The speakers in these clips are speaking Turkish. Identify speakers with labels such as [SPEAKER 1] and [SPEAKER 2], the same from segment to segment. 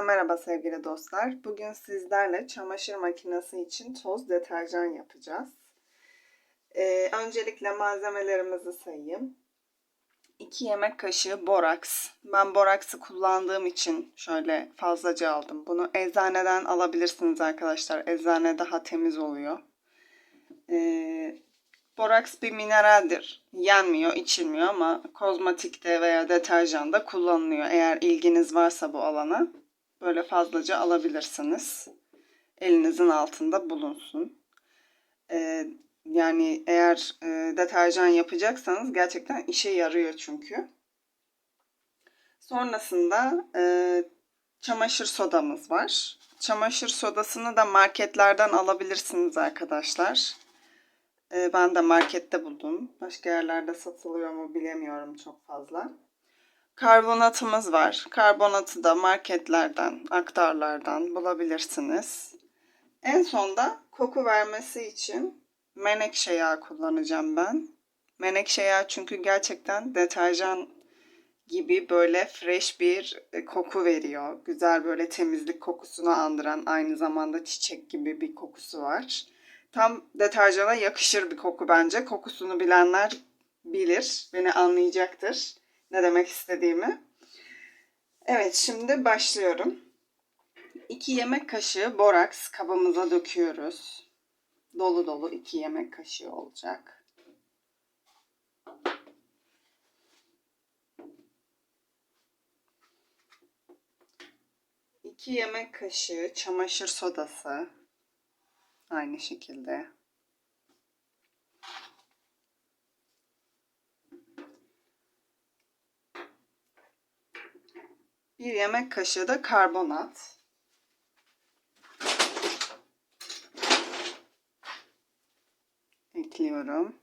[SPEAKER 1] Merhaba sevgili dostlar. Bugün sizlerle çamaşır makinesi için toz deterjan yapacağız. Ee, öncelikle malzemelerimizi sayayım. 2 yemek kaşığı boraks. Ben boraksı kullandığım için şöyle fazlaca aldım. Bunu eczaneden alabilirsiniz arkadaşlar. Eczane daha temiz oluyor. Ee, boraks bir mineraldir. Yenmiyor, içilmiyor ama kozmetikte veya deterjanda kullanılıyor. Eğer ilginiz varsa bu alana böyle fazlaca alabilirsiniz. Elinizin altında bulunsun. Ee, yani eğer e, deterjan yapacaksanız gerçekten işe yarıyor çünkü. Sonrasında e, çamaşır sodamız var. Çamaşır sodasını da marketlerden alabilirsiniz arkadaşlar. E, ben de markette buldum. Başka yerlerde satılıyor mu bilemiyorum çok fazla. Karbonatımız var. Karbonatı da marketlerden, aktarlardan bulabilirsiniz. En sonda koku vermesi için menekşe yağı kullanacağım ben. Menekşe yağı çünkü gerçekten deterjan gibi böyle fresh bir e, koku veriyor. Güzel böyle temizlik kokusunu andıran aynı zamanda çiçek gibi bir kokusu var. Tam deterjana yakışır bir koku bence. Kokusunu bilenler bilir, beni anlayacaktır ne demek istediğimi. Evet şimdi başlıyorum. 2 yemek kaşığı boraks kabımıza döküyoruz. Dolu dolu 2 yemek kaşığı olacak. İki yemek kaşığı çamaşır sodası. Aynı şekilde. Bir yemek kaşığı da karbonat. Ekliyorum.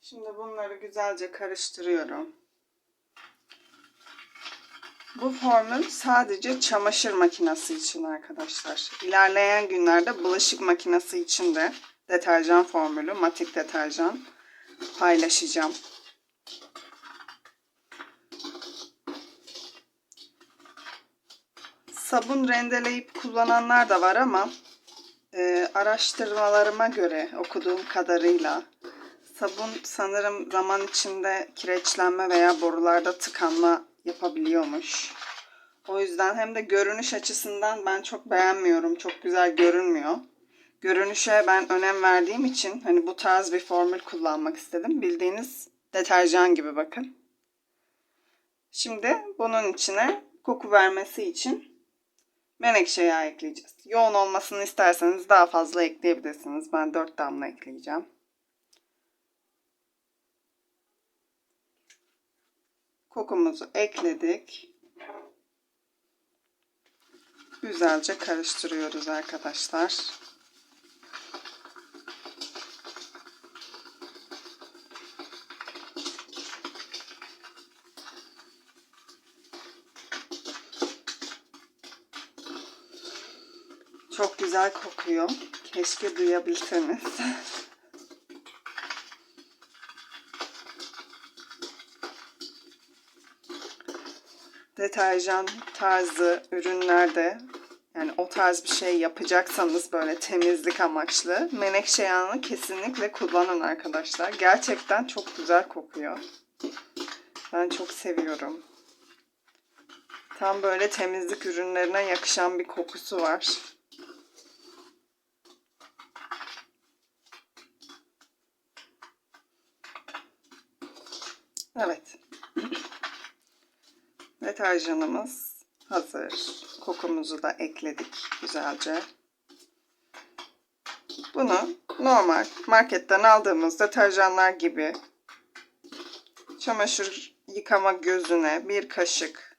[SPEAKER 1] Şimdi bunları güzelce karıştırıyorum. Bu formül sadece çamaşır makinesi için arkadaşlar. İlerleyen günlerde bulaşık makinesi için de deterjan formülü, matik deterjan paylaşacağım. Sabun rendeleyip kullananlar da var ama e, araştırmalarıma göre okuduğum kadarıyla sabun sanırım zaman içinde kireçlenme veya borularda tıkanma yapabiliyormuş. O yüzden hem de görünüş açısından ben çok beğenmiyorum. Çok güzel görünmüyor görünüşe ben önem verdiğim için hani bu tarz bir formül kullanmak istedim. Bildiğiniz deterjan gibi bakın. Şimdi bunun içine koku vermesi için menekşe yağı ekleyeceğiz. Yoğun olmasını isterseniz daha fazla ekleyebilirsiniz. Ben 4 damla ekleyeceğim. Kokumuzu ekledik. Güzelce karıştırıyoruz arkadaşlar. Çok güzel kokuyor. Keşke duyabilseniz. Deterjan tarzı ürünlerde yani o tarz bir şey yapacaksanız böyle temizlik amaçlı menekşe yağını kesinlikle kullanın arkadaşlar. Gerçekten çok güzel kokuyor. Ben çok seviyorum. Tam böyle temizlik ürünlerine yakışan bir kokusu var. Evet. Deterjanımız hazır. Kokumuzu da ekledik güzelce. Bunu normal marketten aldığımız deterjanlar gibi çamaşır yıkama gözüne bir kaşık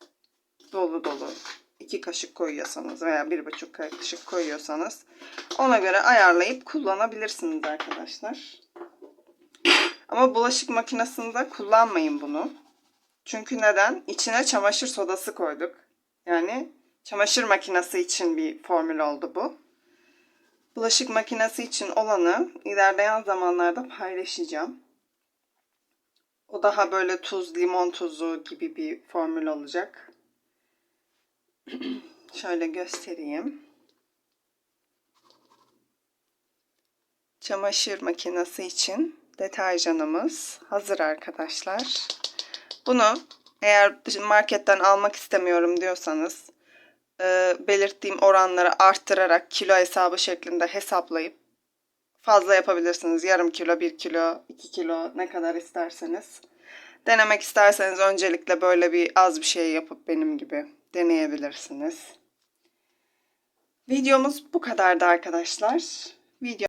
[SPEAKER 1] dolu dolu iki kaşık koyuyorsanız veya bir buçuk kaşık koyuyorsanız ona göre ayarlayıp kullanabilirsiniz arkadaşlar. Ama bulaşık makinesinde kullanmayın bunu. Çünkü neden? İçine çamaşır sodası koyduk. Yani çamaşır makinesi için bir formül oldu bu. Bulaşık makinesi için olanı ilerleyen zamanlarda paylaşacağım. O daha böyle tuz, limon tuzu gibi bir formül olacak. Şöyle göstereyim. Çamaşır makinesi için deterjanımız hazır arkadaşlar. Bunu eğer marketten almak istemiyorum diyorsanız e, belirttiğim oranları arttırarak kilo hesabı şeklinde hesaplayıp fazla yapabilirsiniz. Yarım kilo, bir kilo, iki kilo ne kadar isterseniz. Denemek isterseniz öncelikle böyle bir az bir şey yapıp benim gibi deneyebilirsiniz. Videomuz bu kadardı arkadaşlar. Video